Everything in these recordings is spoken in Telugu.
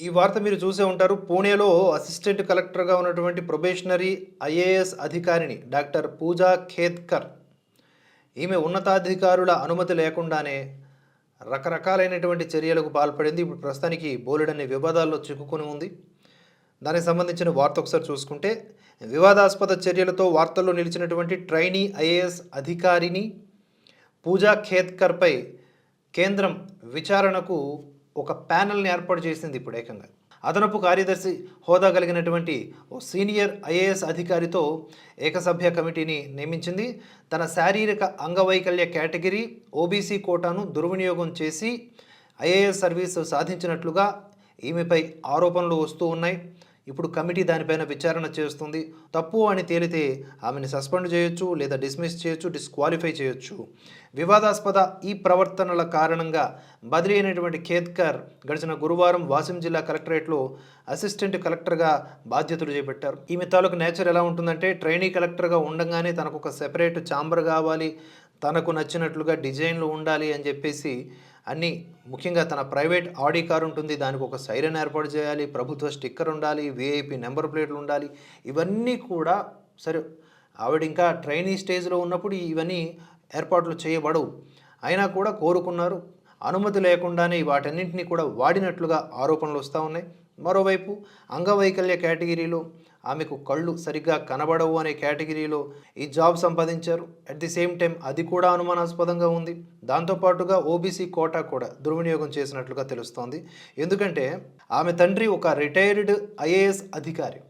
ఈ వార్త మీరు చూసే ఉంటారు. పూణేలో అసిస్టెంట్ కలెక్టర్గా ఉన్నటువంటి ప్రొబేషనరీ ఐఏఎస్ అధికారిని డాక్టర్ పూజా ఖేద్కర్ ఈమె ఉన్నతాధికారుల అనుమతి లేకుండానే రకరకాలైనటువంటి చర్యలకు పాల్పడింది. ఇప్పుడు ప్రస్తుతానికి బోలెడన్ని వివాదాల్లో చిక్కుకొని ఉంది. దానికి సంబంధించిన వార్త ఒకసారి చూసుకుంటే వివాదాస్పద చర్యలతో వార్తల్లో నిలిచినటువంటి ట్రైనీ ఐఏఎస్ అధికారిని పూజా ఖేత్కర్పై కేంద్రం విచారణకు ఒక ప్యానల్ని ఏర్పాటు చేసింది ఇప్పుడు ఏకంగా. అదనపు కార్యదర్శి హోదా కలిగినటువంటి ఓ సీనియర్ ఐఏఎస్ అధికారితో ఏకసభ్య కమిటీని నియమించింది. తన శారీరక అంగవైకల్య కేటగిరీ ఓబీసీ కోటాను దుర్వినియోగం చేసి ఐఏఎస్ సర్వీసు సాధించినట్లుగా ఈమెపై ఆరోపణలు వస్తూ ఉన్నాయి. ఇప్పుడు కమిటీ దానిపైన విచారణ చేస్తుంది. తప్పు అని తేలితే ఆమెను సస్పెండ్ చేయొచ్చు లేదా డిస్మిస్ చేయొచ్చు డిస్క్వాలిఫై చేయొచ్చు. వివాదాస్పద ఈ ప్రవర్తనల కారణంగా బదిలీ అయినటువంటి ఖేత్కర్ గడిచిన గురువారం వాసిం జిల్లా కలెక్టరేట్లో అసిస్టెంట్ కలెక్టర్గా బాధ్యతలు చేపట్టారు. ఈమె తాలూకు నేచర్ ఎలా ఉంటుందంటే ట్రైనీ కలెక్టర్గా ఉండగానే తనకు ఒక సెపరేట్ ఛాంబర్ కావాలి. తనకు నచ్చినట్లుగా డిజైన్లు ఉండాలి అని చెప్పేసి అన్ని ముఖ్యంగా తన ప్రైవేట్ ఆడి కార్ ఉంటుంది. దానికి ఒక సైరన్ ఏర్పాటు చేయాలి ప్రభుత్వ స్టిక్కర్ ఉండాలి విఐపి నెంబర్ ప్లేట్లు ఉండాలి. ఇవన్నీ కూడా సరే ఆవిడ ఇంకా ట్రైనీ స్టేజ్లో ఉన్నప్పుడు ఇవన్నీ ఏర్పాట్లు చేయబడవు. అయినా కూడా కోరుకున్నారు. అనుమతి లేకుండానే వాటన్నింటినీ కూడా వాడినట్లుగా ఆరోపణలు వస్తూ ఉన్నాయి. మరోవైపు అంగవైకల్య కేటగిరీలో ఆమెకు కళ్ళు సరిగ్గా కనబడవు అనే కేటగిరీలో ఈ జాబ్ సంపాదించారు. అట్ ది సేమ్ టైం అది కూడా అనుమానాస్పదంగా ఉంది. దాంతోపాటుగా ఓబీసీ కోటా కూడా దుర్వినియోగం చేసినట్లుగా తెలుస్తోంది. ఎందుకంటే ఆమె తండ్రి ఒక రిటైర్డ్ ఐఏఎస్ అధికారి.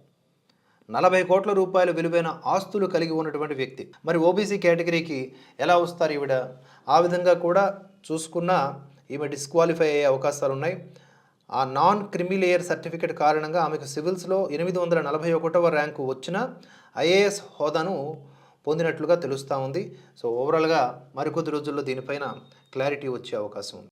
నలభై కోట్ల రూపాయల విలువైన ఆస్తులు కలిగి ఉన్నటువంటి వ్యక్తి. మరి ఓబీసీ కేటగిరీకి ఎలా వస్తారు ఈవిడ? ఆ విధంగా కూడా చూసుకున్నా ఈమె డిస్క్వాలిఫై అయ్యే అవకాశాలు ఉన్నాయి ఆ నాన్ క్రిమిలేయర్ సర్టిఫికేట్ కారణంగా ఆమెకు సివిల్స్లో ఎనిమిది వందల నలభై ఒకటవ ర్యాంకు వచ్చిన ఐఏఎస్ హోదాను పొందినట్లుగా తెలుస్తూ ఉంది. సో ఓవరాల్గా మరికొద్ది రోజుల్లో దీనిపైన క్లారిటీ వచ్చే అవకాశం ఉంది.